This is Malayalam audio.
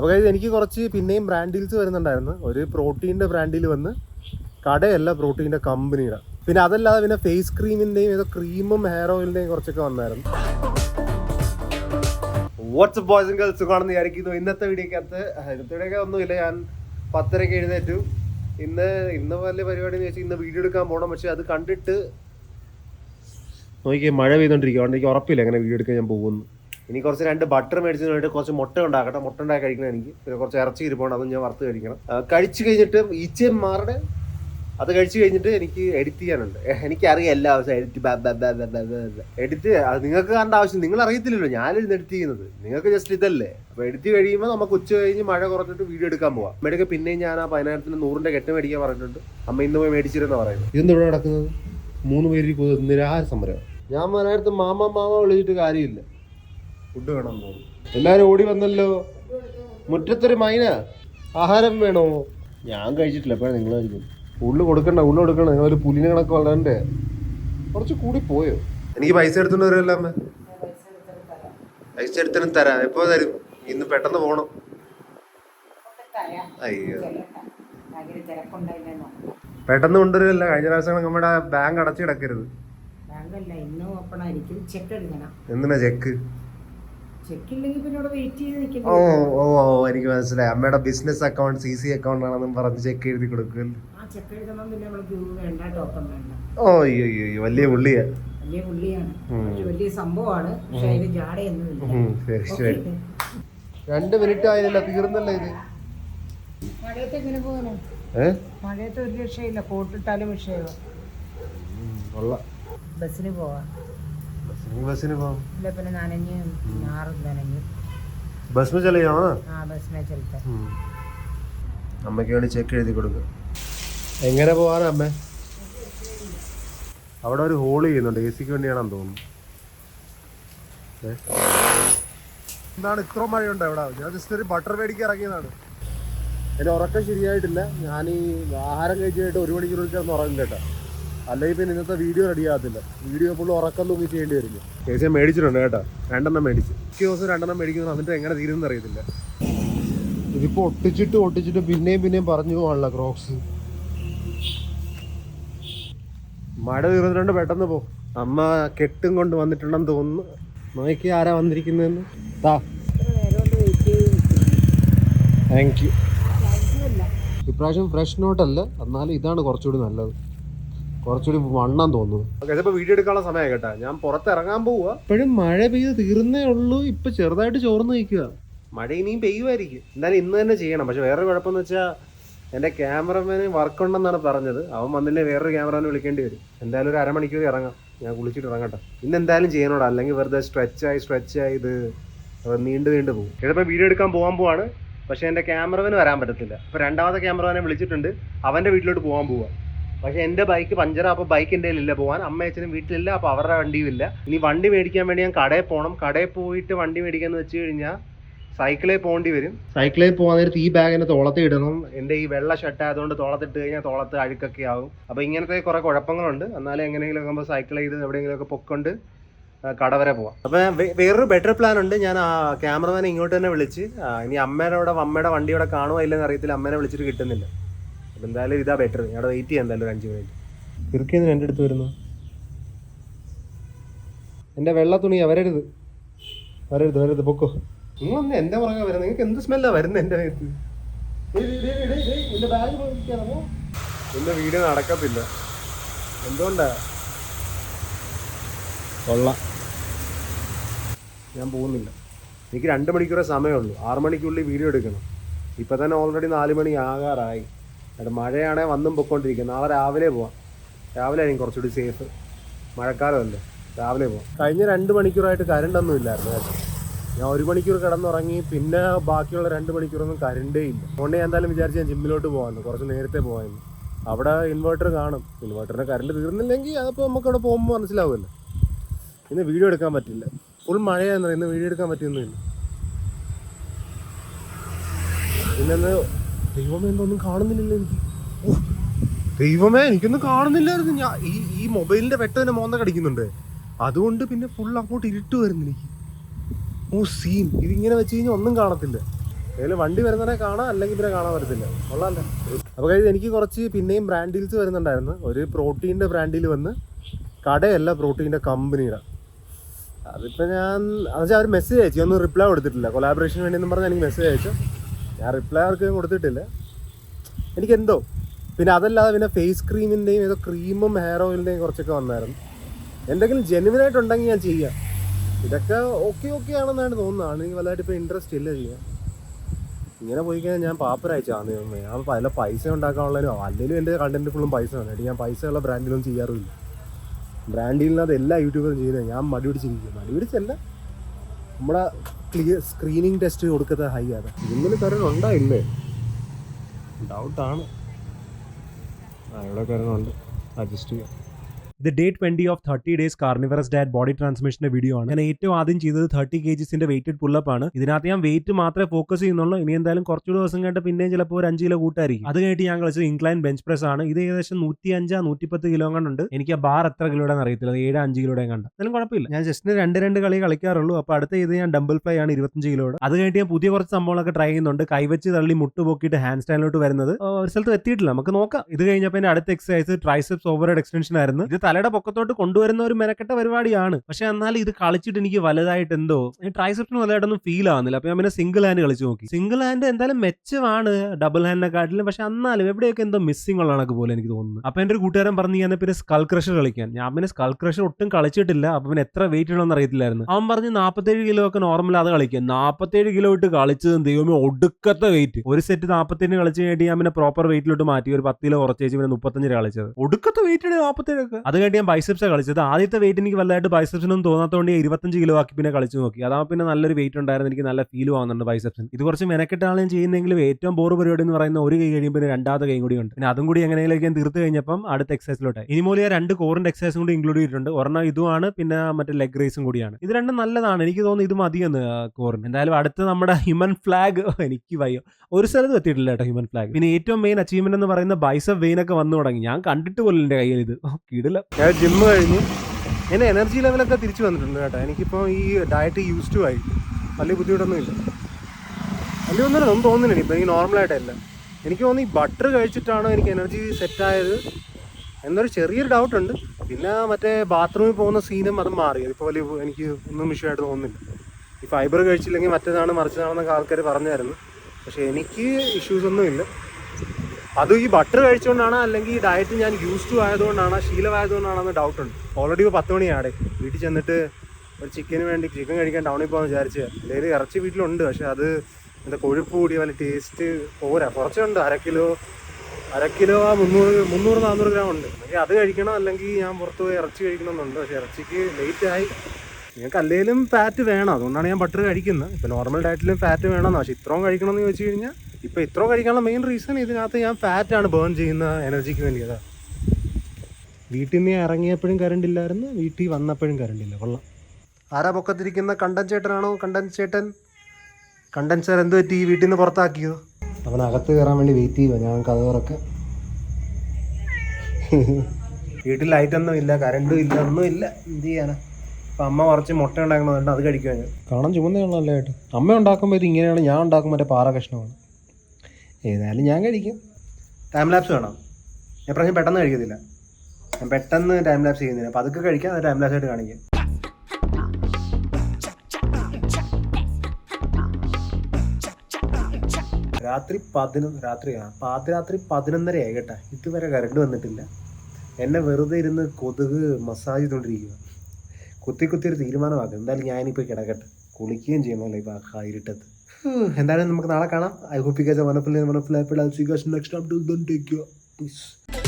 അപ്പോൾ കഴിഞ്ഞ് എനിക്ക് കുറച്ച് പിന്നെയും ബ്രാൻഡ് ഡീൽസ് വരുന്നുണ്ടായിരുന്നു. ഒരു പ്രോട്ടീന്റെ ബ്രാൻഡിൽ വന്ന് കടയല്ല പ്രോട്ടീന്റെ കമ്പനിയുടെ. പിന്നെ അതല്ലാതെ പിന്നെ ഫേസ് ക്രീമിന്റെയും ഏതോ ക്രീമും ഹെയർ ഓയിലിന്റെയും കുറച്ചൊക്കെ വന്നായിരുന്നു. വാട്സപ്പ് ബോയ്സും ഗേൾസും കാണുന്ന വിചാരിക്കുന്നു. ഇന്നത്തെ വീഡിയോക്കകത്ത് ഇന്നത്തെ വീഡിയോക്ക് ഒന്നുമില്ല ഞാൻ പത്തരയ്ക്ക് എഴുന്നേറ്റു. ഇന്ന് ഇന്ന് വലിയ പരിപാടി എന്ന് വെച്ചാൽ ഇന്ന് വീഡിയോ എടുക്കാൻ പോകണം പക്ഷെ അത് കണ്ടിട്ട് നോക്കിയേ മഴ പെയ്തോണ്ടിരിക്കും അതുകൊണ്ട് എനിക്ക് ഉറപ്പില്ല എങ്ങനെ വീഡിയോ എടുക്കാൻ ഞാൻ പോകുന്നു. ഇനി കുറച്ച് രണ്ട് ബട്ടർ മേടിച്ചതിന് വേണ്ടി കുറച്ച് മുട്ട ഉണ്ടാക്കട്ടെ. മുട്ട ഉണ്ടാക്കി കഴിക്കണം എനിക്ക്. പിന്നെ കുറച്ച് ഇറച്ചി ഇരിപ്പുണ്ട് അതും ഞാൻ വറുത്ത് കഴിക്കണം. കഴിച്ചു കഴിഞ്ഞിട്ട് ഈച്ചയും മാറുടെ അത് കഴിച്ചു കഴിഞ്ഞിട്ട് എനിക്ക് എഡിറ്റ് ചെയ്യാനുണ്ട്. എനിക്ക് എനിക്കറിയാം എല്ലാ ആവശ്യം എഡിറ്റ് എഡിറ്റ് അത് നിങ്ങൾക്ക് കണ്ട ആവശ്യം നിങ്ങൾ അറിയത്തില്ലല്ലോ. ഞാനിരുന്ന് എഡിറ്റ് ചെയ്യുന്നത്. നിങ്ങൾക്ക് ജസ്റ്റ് ഇതല്ലേ. അപ്പൊ എഡിറ്റ് കഴിയുമ്പോൾ നമുക്ക് ഉച്ച കഴിഞ്ഞ് മഴ കുറഞ്ഞിട്ട് വീഡിയോ എടുക്കാൻ പോവാം. അമ്മയുടെ പിന്നെയും ഞാൻ ആ പതിനായിരത്തിന് നൂറിന്റെ കെട്ട് മേടിക്കാൻ പറഞ്ഞിട്ടുണ്ട്. അമ്മ ഇന്ന് പോയി മേടിച്ചിരുന്ന പറയുന്നത്. ഇതെന്താ ഇവിടെ നടക്കുന്നത്? മൂന്ന് പേര് നിരാഹാര സമരം. ഞാൻ പതിനായിരത്ത് മാമ മാമ വിളിച്ചിട്ട് കാര്യമില്ല. ഫുഡ് വേണം തോന്നുന്നു. എല്ലാരും ഓടി വന്നല്ലോ. മുറ്റത്തൊരു മൈന. ആഹാരം വേണോ? ഞാൻ കഴിച്ചിട്ടില്ല. എപ്പോഴാണ് നിങ്ങളായിരിക്കും? ഉള്ളു കൊടുക്കണ്ട ഉള്ളു കൊടുക്കണ്ട. നിങ്ങളൊരു പുലിനെ കണക്ക് വളരണ്ടേ? കുറച്ച് കൂടി പോയോ? എനിക്ക് പൈസ എടുത്തോണ്ട് വരുമല്ലോ അമ്മ? പൈസ എടുത്തിനും തരാം. എപ്പോ തരും? ഇന്ന് പെട്ടെന്ന് പോണം. അയ്യോ. പെട്ടെന്ന് കൊണ്ടുവരില്ല കഴിഞ്ഞ പ്രാവശ്യം നമ്മുടെ ബാങ്ക് അടച്ചു കിടക്കരുത്. ബാങ്കല്ല ഇന്ന് ഓപ്പൺ ആയിരിക്കും. ചെക്ക് എഴുതണം എന്തിനാ ചെക്ക് ചെക്ക് ഇല്ലെങ്കിൽ പിന്നെ ഇവിടെ വെയിറ്റ് ചെയ്ത് ഓ ഓ ഓ എനിക്ക് മനസ്സിലായി. അമ്മയുടെ business account C C account ആണെന്നും പറഞ്ഞ് ചെക്ക് എഴുതി കൊടുക്കുമല്ലോ? ഓ അയ്യോ അയ്യോ വലിയ പുള്ളിയാ. വലിയ പുള്ളിയാണ്. വലിയ സംഭവമാണ് പക്ഷെ അതിന് ജാടയൊന്നുമില്ല. ശരി ശരി. രണ്ട് മിനിറ്റ് ആയില്ല തീർന്നല്ലോ ഇത്? മഴയത്ത് എങ്ങനെ പോകാനോ ഏ? മഴയത്ത് ഒരു രക്ഷയില്ല കോട്ടിട്ടാലും വിഷയമാണ് ബസ്സിന് പോവാം. ബസ്സിന് ബസ്സിന് ഇല്ല പിന്നെ നനഞ്ഞ് ഞാറും നനഞ്ഞ്. ചെലയാ ആ ബസ്സിനെ ചെലുത്താൻ അമ്മയ്ക്ക് വേണ്ടി ചെക്ക് എഴുതി കൊടുക്കുക എങ്ങനെ പോവാനാ അമ്മ? അവിടെ ഒരു ഹോൾ ചെയ്യുന്നുണ്ട് എ സിക്ക് വേണ്ടിയാണെന്ന് തോന്നുന്നു. ഏ? എന്താണ് ഇത്ര മഴയുണ്ട് അവിടെ? ഞാൻ ജസ്റ്റ് ഒരു ബട്ടർ മേടിക്കാൻ ഇറങ്ങിയതാണ്. എന്റെ ഉറക്കം ശരിയായിട്ടില്ല. ഞാൻ ഈ ആഹാരം കഴിച്ചിട്ട് ഒരു മണിക്കൂർ കിടന്ന് ഉറങ്ങും കേട്ടോ. അല്ലെങ്കിൽ പിന്നെ ഇന്നത്തെ വീഡിയോ റെഡി ആകത്തില്ല. വീഡിയോ ഫുള്ള് ഉറക്കം തൂങ്ങി ചെയ്യേണ്ടി വരില്ല ചേച്ചി മേടിച്ചിട്ടുണ്ട് കേട്ടോ. രണ്ടെണ്ണം മേടിച്ചു. മിക്ക ദിവസം രണ്ടെണ്ണം മേടിക്കുന്നു എന്നിട്ട് എങ്ങനെ തീരുമെന്ന് അറിയത്തില്ല. ഇതിപ്പോ ഒട്ടിച്ചിട്ട് ഒട്ടിച്ചിട്ട് പിന്നെയും പിന്നെയും പറഞ്ഞു പോകാനുള്ള ക്രോക്സ്. മഴ തീർന്നിട്ടുണ്ട് പെട്ടെന്ന് പോ. അമ്മ കെട്ടും കൊണ്ട് വന്നിട്ടുണ്ടെന്ന് തോന്നുന്നു. നോക്കി ആരാ വന്നിരിക്കുന്നതെന്ന്. താ ഇത്ര നേരം വെയിറ്റ് ചെയ്ത് താങ്ക് യു ഇപ്രാവശ്യം ഫ്രഷ് നോട്ടല്ല എന്നാലും ഇതാണ് കുറച്ചുകൂടി നല്ലത്. കുറച്ചുകൂടി വണ്ണം തോന്നുന്നു. ഇതിപ്പോ വീഡിയോ എടുക്കാനുള്ള സമയം കേട്ടാ ഞാൻ പുറത്തിറങ്ങാൻ പോവുക ഇപ്പോഴും മഴ പെയ്ത് തീർന്നേ ഉള്ളൂ. ഇപ്പൊ ചെറുതായിട്ട് ചോർന്ന് നിൽക്കുക മഴ ഇനിയും പെയ്യുമായിരിക്കും. എന്തായാലും ഇന്ന് തന്നെ ചെയ്യണം. പക്ഷെ വേറൊരു കുഴപ്പമെന്ന് വെച്ചാൽ എന്റെ ക്യാമറമാന് വർക്ക് ഉണ്ടെന്നാണ് പറഞ്ഞത്. അവൻ വന്നില്ലേ വേറൊരു ക്യാമറമാനെ വിളിക്കേണ്ടി വരും. എന്തായാലും ഒരു അരമണിക്കൂർ ഇറങ്ങാം. ഞാൻ കുളിച്ചിട്ട് ഇറങ്ങട്ടെ. ഇന്ന് എന്തായാലും ചെയ്യണോടാ. അല്ലെങ്കിൽ വെറുതെ സ്ട്രെച്ചായി സ്ട്രെച്ചായി ഇത് നീണ്ടു നീണ്ടു പോകും. ഇതിപ്പോൾ വീഡിയോ എടുക്കാൻ പോകാൻ പോവാണ്. പക്ഷെ എന്റെ ക്യാമറമാന് വരാൻ പറ്റത്തില്ല. അപ്പോൾ രണ്ടാമത്തെ ക്യാമറമാനെ വിളിച്ചിട്ടുണ്ട്. അവന്റെ വീട്ടിലോട്ട് പോകാൻ പോവാ. പക്ഷേ എന്റെ ബൈക്ക് പഞ്ചറാ അപ്പോൾ ബൈക്ക് എന്റെ ഇല്ല പോകാൻ അമ്മ അച്ഛനും വീട്ടിലില്ല അപ്പോൾ അവരുടെ വണ്ടിയും ഇല്ല ഇനി വണ്ടി മേടിക്കാൻ വേണ്ടി ഞാൻ കടയിൽ പോകണം. കടയിൽ പോയിട്ട് വണ്ടി മേടിക്കാന്ന് വെച്ച് കഴിഞ്ഞാൽ സൈക്കിളിൽ പോകേണ്ടി വരും. സൈക്കിളിൽ പോകാൻ നേരത്ത് ഈ ബാഗിനെ തോളത്ത് ഇടണം. എന്റെ ഈ വെള്ള ഷർട്ട് ആയതുകൊണ്ട് തോളത്തിട്ട് കഴിഞ്ഞാൽ തോളത്ത് അഴുക്കൊക്കെ ആവും. അപ്പോൾ ഇങ്ങനത്തെ കുറേ കുഴപ്പങ്ങളുണ്ട്. എന്നാലും എങ്ങനെയെങ്കിലും നമ്മൾ സൈക്കിൾ ചെയ്ത് എവിടെയെങ്കിലുമൊക്കെ പൊക്കൊണ്ട് കട വരെ പോവാം. അപ്പോൾ വേറൊരു ബെറ്റർ പ്ലാൻ ഉണ്ട്. ഞാൻ ആ ക്യാമറമാനെ ഇങ്ങോട്ട് തന്നെ വിളിച്ച് ഇനി അമ്മയുടെ അവിടെ അമ്മയുടെ വണ്ടി ഇവിടെ കാണുമോ ഇല്ലെന്ന് അറിയത്തില്ല. അമ്മേനെ വിളിച്ചിട്ട് കിട്ടുന്നില്ല. എന്തായാലും ഇതാ ബെറ്റർ ഞാൻ വെയിറ്റ് ചെയ്യാം എന്തായാലും ഒരു അഞ്ച് മിനിറ്റ് ഇറുക്കിയെന്ന് എന്റെ അടുത്ത് വരുന്നു. എന്റെ വെള്ള തുണിയാ വരരുത് വരരുത് വരരുത് പൊക്കോ. നിങ്ങളൊന്ന് എന്റെ പുറകെ വരുന്നത് നിങ്ങൾക്ക് എന്ത് സ്മെല്ലാ വരുന്നത് എന്റെ മേത്ത്? വീട് വീഡിയോ നടക്കത്തില്ല. എന്തുകൊണ്ടാ? കൊള്ളാം. ഞാൻ പോകുന്നില്ല. എനിക്ക് രണ്ട് മണിക്കൂറേ സമയമുള്ളൂ. ആറ് മണിക്കുള്ളിൽ വീഡിയോ എടുക്കണം. ഇപ്പം തന്നെ ഓൾറെഡി നാല് മണി ആകാറായി. എന്നിട്ട് മഴയാണെ വന്നും പൊക്കോണ്ടിരിക്കുക നാളെ രാവിലെ പോവാം. രാവിലെ ആയിരിക്കും കുറച്ചുകൂടി സേഫ് മഴക്കാലമല്ലേ. രാവിലെ പോവാം. കഴിഞ്ഞ രണ്ട് മണിക്കൂറായിട്ട് കരണ്ടൊന്നും ഇല്ലായിരുന്നു ഞാൻ ഒരു മണിക്കൂർ കിടന്നുറങ്ങി പിന്നെ ബാക്കിയുള്ള രണ്ട് മണിക്കൂറൊന്നും കരണ്ടേ ഇല്ല. അതുകൊണ്ട് ഞാൻ എന്തായാലും വിചാരിച്ച് ഞാൻ ജിമ്മിലോട്ട് പോകാമെന്ന് കുറച്ച് നേരത്തെ പോകാമെന്ന് അവിടെ ഇൻവെർട്ടർ കാണും. ഇൻവെർട്ടറിന് കറണ്ട് തീർന്നില്ലെങ്കിൽ അതപ്പോൾ നമുക്ക് അവിടെ പോകുമ്പോൾ മനസ്സിലാവുമല്ലോ. ഇന്ന് വീഡിയോ എടുക്കാൻ പറ്റില്ല. ഫുൾ മഴയാണെന്ന് ഇന്ന് വീഡിയോ എടുക്കാൻ പറ്റിയൊന്നുമില്ല. പിന്നെ ദൈവമേ എന്തൊന്നും കാണുന്നില്ലല്ലോ എനിക്ക്. ദൈവമേ എനിക്കൊന്നും കാണുന്നില്ലായിരുന്നു. ഞാൻ ഈ ഈ മൊബൈലിന്റെ വെട്ടതിന്റെ മോന്ത കടിക്കുന്നുണ്ട്. അതുകൊണ്ട് പിന്നെ ഫുൾ അങ്ങോട്ട് ഇരുട്ട് വരുന്നു എനിക്ക്. ഓ സീൻ ഇതിങ്ങനെ വെച്ച് കഴിഞ്ഞാൽ ഒന്നും കാണത്തില്ല. അതിൽ വണ്ടി വരുന്നവരെ കാണാം അല്ലെങ്കിൽ പിന്നെ കാണാൻ പറ്റത്തില്ല. കൊള്ളാല്ലേ അപ്പോൾ കഴിഞ്ഞ് എനിക്ക് കുറച്ച് പിന്നെയും ബ്രാൻഡ് വരുന്നുണ്ടായിരുന്നു. ഒരു പ്രോട്ടീന്റെ ബ്രാൻഡിൽ വന്ന് കടയല്ല പ്രോട്ടീന്റെ കമ്പനിയുടെ. അതിപ്പോൾ ഞാൻ എന്നുവെച്ചാൽ അവർ മെസ്സേജ് അയച്ചു. ഒന്നും റിപ്ലൈ കൊടുത്തിട്ടില്ല. കൊലാബറേഷന് വേണ്ടി എന്നും പറഞ്ഞാൽ എനിക്ക് മെസ്സേജ് അയച്ചു. ഞാൻ റിപ്ലൈ ആർക്കും കൊടുത്തിട്ടില്ല. എനിക്കെന്തോ. പിന്നെ അതല്ലാതെ പിന്നെ ഫേസ് ക്രീമിന്റെയും ഏതോ ക്രീമും ഹെയർ ഓയിലിന്റെയും കുറച്ചൊക്കെ വന്നായിരുന്നു. എന്തെങ്കിലും ജെനുവിൻ ആയിട്ടുണ്ടെങ്കിൽ ഞാൻ ചെയ്യാം. ഇതൊക്കെ ഓക്കെ ഓക്കെ ആണെന്നാണ് തോന്നുന്നത്. എനിക്ക് വലുതായിട്ട് ഇപ്പോൾ ഇൻട്രസ്റ്റ് ഇല്ല ചെയ്യാൻ. ഇങ്ങനെ പോയി കഴിഞ്ഞാൽ ഞാൻ പാപ്പരയച്ചാന്ന് ഞാൻ പല പൈസ ഉണ്ടാക്കാനുള്ളതിനോ അല്ലെങ്കിലും എന്റെ കണ്ടന്റ് ഫുള്ളും പൈസ വേണം ഞാൻ പൈസയുള്ള ബ്രാൻഡിലൊന്നും ചെയ്യാറുമില്ല. ബ്രാൻഡിൽ നിന്ന് അത് എല്ലാ യൂട്യൂബറും ചെയ്യുന്നത് ഞാൻ മടി പിടിച്ചിരിക്കും മടി പിടിച്ചല്ല. നമ്മുടെ ക്ലിയർ സ്ക്രീനിങ് ടെസ്റ്റ് കൊടുക്കുന്നത് ഹൈ ആണ്. ഇന്നലെ ഉണ്ടോ ഉണ്ടായില്ലേ? ഡൗട്ടാണ് ആ ഇവിടെ ഉണ്ട്. അഡ്ജസ്റ്റ് ചെയ്യാം. ഇത് day twenty of thirty days carnivorous diet body ട്രാൻസ്മിഷന്റെ video ആണ്. ഞാൻ ഏറ്റവും ആദ്യം ചെയ്തത് തേർട്ടി കെ ജിസിന്റെ വെയിറ്റഡ് പുള്ളപ്പ് ആണ്. ഇതിനകത്ത് ഞാൻ വെയിറ്റ് മാത്രമേ ഫോക്കസ് ചെയ്യുന്നുള്ളൂ. ഇനി എന്തായാലും കുറച്ചുകൂടി ദിവസം കഴിഞ്ഞിട്ട് പിന്നെയും ചിലപ്പോൾ ഒരു അഞ്ച് കിലോ കൂട്ടായിരിക്കും. അത് കഴിഞ്ഞിട്ട് ഞാൻ കളിച്ചത് ഇൻക്ലൈൻ ബെഞ്ച് പ്രസ് ആണ്. ഇത് ഏകദേശം നൂറ്റി അഞ്ചാ നൂറ്റിപ്പത്ത് കിലോ കണ്ടുണ്ട് എനിക്ക് ആ ബാർ എത്ര കിലോയുടെ അറിയത്തില്ല. ഏഴ് അഞ്ച് കിലോയുടെ കണ്ട എന്നാലും കുഴപ്പമില്ല. ഞാൻ ജസ്റ്റ് രണ്ട് രണ്ട് കളി കളിക്കാറുള്ളൂ. അപ്പോൾ അടുത്ത ഇത് ഞാൻ ഡബിൾ ഫ്ലൈ ആണ് ഇരുപത്തഞ്ച് കിലോയുടെ. അത് കഴിഞ്ഞിട്ട് ഞാൻ പുതിയ കുറച്ച് സംഭവങ്ങളൊക്കെ ട്രൈ ചെയ്യുന്നുണ്ട്. കൈവച്ച് തള്ളി മുട്ട് പൊക്കിയിട്ട് ഹാൻഡ് സ്റ്റാൻഡിലോട്ട് വരുന്നത്. ഒരു സ്ഥലത്ത് എത്തിയിട്ടില്ല. നമുക്ക് നോക്കാം. ഇത് കഴിഞ്ഞപ്പോൾ അടുത്ത എക്സസൈസ് ട്രൈസെപ്സ് ഓവർ എക്സ്റ്റൻഷൻ ആയിരുന്നു. ഇത് തലയുടെ പൊക്കത്തോട്ട് കൊണ്ടുവരുന്ന ഒരു മെനക്കെട്ട പരിപാടിയാണ്. പക്ഷെ എന്നാൽ ഇത് കളിച്ചിട്ട് എനിക്ക് വലുതായിട്ട് എന്തോ ട്രൈസെപ്റ്റിന് വലുതായിട്ടൊന്നും ഫീൽ ആവുന്നില്ല. അപ്പൊ ഞാൻ പിന്നെ സിംഗിൾ ഹാൻഡ് കളിച്ചു നോക്കി. സിംഗിൾ ഹാൻഡ് എന്തായാലും മെച്ചമാണ് ഡബിൾ ഹാൻഡിനെക്കാട്ടിലും പക്ഷെ എന്നാലും എവിടെയൊക്കെ എന്തോ മിസ്സിംഗ് ഉള്ള കണക്ക് പോലെ എനിക്ക് തോന്നുന്നു. അപ്പൊ എന്റെ ഒരു കൂട്ടുകാരൻ പറഞ്ഞു ഞാൻ പിന്നെ സ്കൾ ക്രഷർ കളിക്കാൻ? ഞാൻ പിന്നെ സ്കൾ ക്രഷർ ഒട്ടും കളിച്ചിട്ടില്ല. അപ്പൊ പിന്നെ എത്ര വെയിറ്റ് ഇടണമെന്ന് അറിയത്തില്ലായിരുന്നു. അവൻ പറഞ്ഞു നാൽപ്പത്തേഴ് കിലോ ഒക്കെ നോർമൽ അത് കളിക്കാം നാൽപ്പത്തേഴ് കിലോ ഇട്ട് കളിച്ചത് ദൈവമേ ഒടുക്കത്തെ വെയിറ്റ് ഒരു സെറ്റ് നാൽപ്പത്തേഴ് കളിച്ച് കഴിഞ്ഞിട്ട് ഞാൻ പിന്നെ പ്രോപ്പർ വെയിറ്റിലോട്ട് മാറ്റി. ഒരു പത്ത് കിലോ കുറച്ചേച്ച് പിന്നെ മുപ്പത്തഞ്ചിന് കളിച്ചത്. ഒടുക്കത്തെ വെയിറ്റ് നാൽപ്പത്തേഴൊക്കെ അത് കഴിഞ്ഞ് ഞാൻ ബൈസെപ്സ് കളിച്ചത്. ആദ്യത്തെ വെയിറ്റ് എനിക്ക് വല്ലതായിട്ട് ബൈസെപ്സിനൊന്നും തോന്നാത്തതുകൊണ്ട് ഇരുപത്തഞ്ച് കിലോ ആക്കി പിന്നെ കളിച്ചു നോക്കി. അതാ പിന്നെ നല്ലൊരു വെയിറ്റ് ഉണ്ടായിരുന്നു. എനിക്ക് നല്ല ഫീൽ ആവുന്നുണ്ട് ബൈസെപ്സിന് ഇത് കുറച്ച് മെനക്കെട്ടാണ് ഞാൻ ചെയ്യുന്നെങ്കിലും ഏറ്റവും ബോർ പരിപാടി എന്ന് പറയുന്ന ഒരു കൈ കഴിയുമ്പോൾ രണ്ടാമത്തെ കൈ കൂടി ഉണ്ട്. പിന്നെ അതും കൂടി എങ്ങനെയൊക്കെ ഞാൻ തീർത്ത് കഴിഞ്ഞപ്പം അടുത്ത എക്സസൈസിലോട്ട് ഇനി മൂലം രണ്ട് കോറിന്റെ എക്സസൈസും കൂടി ഇൻക്ലൂഡ് ചെയ്തിട്ടുണ്ട്. ഒരെണ്ണം ഇതുമാണ് പിന്നെ മറ്റേ ലെഗ് റേസും കൂടിയാണ്. ഇത് രണ്ടും നല്ലതാണ്. എനിക്ക് തോന്നുന്നു ഇത് മതിയെന്ന് കോറിന് എന്തായാലും അടുത്ത നമ്മുടെ ഹ്യൂമൻ ഫ്ലാഗ് എനിക്ക് വയ്യോ. ഒരു സ്ഥലത്തും എത്തിയിട്ടില്ല കേട്ടോ ഹ്യൂമൻ ഫ്ലാഗ് പിന്നെ ഏറ്റവും മെയിൻ അച്ചീവ്മെന്റ് എന്ന് പറയുന്ന ബൈസപ്പ് വെയിൻ ഒക്കെ വന്നു തുടങ്ങി. ഞാൻ കണ്ടിട്ട് പോലും എന്റെ കയ്യിൽ ഇത്. കിടില. ഞാൻ ജിമ്മ് കഴിഞ്ഞ് എന്റെ എനർജി ലെവലൊക്കെ തിരിച്ചു വന്നിട്ടുണ്ട് കേട്ടോ. എനിക്കിപ്പോൾ ഈ ഡയറ്റ് യൂസ് ടു ആയി. വലിയ ബുദ്ധിമുട്ടൊന്നും ഇല്ല വലിയ ഒന്നും ഒന്നും തോന്നുന്നില്ല. ഇപ്പം എനിക്ക് നോർമലായിട്ടല്ല എനിക്ക് തോന്നുന്നു ഈ ബട്ടർ കഴിച്ചിട്ടാണ് എനിക്ക് എനർജി സെറ്റായത് എന്നൊരു ചെറിയൊരു ഡൗട്ടുണ്ട് പിന്നെ മറ്റേ ബാത്റൂമിൽ പോകുന്ന സീനും അതും മാറി. ഇപ്പോൾ വലിയ എനിക്ക് ഒന്നും വിഷയമായിട്ട് തോന്നുന്നില്ല. ഈ ഫൈബർ കഴിച്ചില്ലെങ്കിൽ മറ്റേതാണ് മറിച്ചതാണെന്നൊക്കെ ആൾക്കാർ പറഞ്ഞായിരുന്നു. പക്ഷേ എനിക്ക് ഇഷ്യൂസ് ഒന്നും ഇല്ല അതും ഈ ബട്ടർ കഴിച്ചുകൊണ്ടാണ് അല്ലെങ്കിൽ ഈ ഡയറ്റ് ഞാൻ യൂസ് ടു ആയതുകൊണ്ടാണ് ശീലമായതുകൊണ്ടാണെന്ന് ഡൗട്ട് ഉണ്ട്. ഓൾറെഡി ഇപ്പോൾ പത്ത് മണിയാണ്. വീട്ടിൽ ചെന്നിട്ട് ഒരു ചിക്കന് വേണ്ടി ചിക്കൻ കഴിക്കാൻ ടൗണിൽ പോകാൻ വിചാരിച്ച്. ഡെയിലി ഇറച്ചി വീട്ടിലുണ്ട്. പക്ഷെ അത് എന്താ കൊഴുപ്പ് കൂടി വല്ല ടേസ്റ്റ് പോരാ. കുറച്ചുണ്ട്. അര കിലോ അര കിലോ ആ മുന്നൂറ് മുന്നൂറ് നാന്നൂറ് ഗ്രാം ഉണ്ട്. അല്ലെങ്കിൽ അത് കഴിക്കണം. അല്ലെങ്കിൽ ഞാൻ പുറത്ത് പോയി ഇറച്ചി കഴിക്കണമെന്നുണ്ട്. പക്ഷെ ഇറച്ചിക്ക് ലേറ്റ് ആയി. നിങ്ങൾക്ക് അല്ലെങ്കിലും ഫാറ്റ് വേണം. അതുകൊണ്ടാണ് ഞാൻ ബട്ടർ കഴിക്കുന്നത്. ഇപ്പോൾ നോർമൽ ഡയറ്റിലും ഫാറ്റ് വേണമെന്ന് പക്ഷേ ഇത്രയും കഴിക്കണമെന്ന് ചോദിച്ചു കഴിഞ്ഞാൽ ഇപ്പോൾ ഇത്ര കഴിക്കാനുള്ള മെയിൻ റീസൺ ഇതിനകത്ത് ഞാൻ ഫാറ്റ് ആണ് ബേൺ ചെയ്യുന്ന എനർജിക്ക് വേണ്ടി അതാ വീട്ടിൽ നിന്ന് ഇറങ്ങിയപ്പോഴും കറണ്ട് ഇല്ലായിരുന്നു വീട്ടിൽ വന്നപ്പോഴും കറണ്ട് ഇല്ല. കൊള്ളാം. ആരാ പൊക്കത്തിരിക്കുന്ന കണ്ടൻ ചേട്ടനാണോ? കണ്ടൻ ചേട്ടൻ? കണ്ടൻസർ എന്ത് പറ്റി? വീട്ടിൽ നിന്ന് പുറത്താക്കിയോ? അവൻ അകത്ത് കയറാൻ വേണ്ടി വെയിറ്റ് ചെയ്യുക ഞാൻ കഥ തുറക്ക. വീട്ടിൽ ലൈറ്റൊന്നും ഇല്ല കറണ്ടും ഇല്ല ഒന്നും ഇല്ല. എന്ത് ചെയ്യാനാ? അപ്പം അമ്മ കുറച്ച് മുട്ട ഉണ്ടാക്കണമെന്നുണ്ട് അത് കഴിക്കുക ഞാൻ. കാണാൻ ചുമന്നതാണല്ലോ ആയിട്ട് അമ്മ ഉണ്ടാക്കുമ്പോൾ ഇത് ഇങ്ങനെയാണ് ഞാൻ ഉണ്ടാക്കുമ്പോൾ മറ്റേ പാറ കഷ്ണമാണ്. ഏതായാലും ഞാൻ കഴിക്കും. ടൈം ലാപ്സ് വേണം. ഞാൻ പ്രാവശ്യം പെട്ടെന്ന് കഴിക്കത്തില്ല. ഞാൻ പെട്ടെന്ന് ടൈം ലാപ്സ് ചെയ്യുന്നില്ല. അപ്പം അതൊക്കെ കഴിക്കാം അത് ടൈം ലാപ്സ് ആയിട്ട് കാണിക്കാം. രാത്രി പതിനൊന്ന് രാത്രിയാ പാതിരാത്രി പതിനൊന്നരയായി കേട്ടാ. ഇതുവരെ കരണ്ട് വന്നിട്ടില്ല. എന്നെ വെറുതെ ഇരുന്ന് കൊതുക് മസാജ് ചെയ്തുകൊണ്ടിരിക്കുക കുത്തി കുത്തി ഒരു തീരുമാനമാക്കും. എന്തായാലും ഞാനിപ്പോൾ കിടക്കട്ടെ. കുളിക്കുകയും ചെയ്യണമല്ലോ ഇപ്പം ആ ഇരുട്ടത്ത് എന്തായാലും നമുക്ക് നാളെ കാണാം. I hope you guys wonderful wonderful apple I see guys next don't take you peace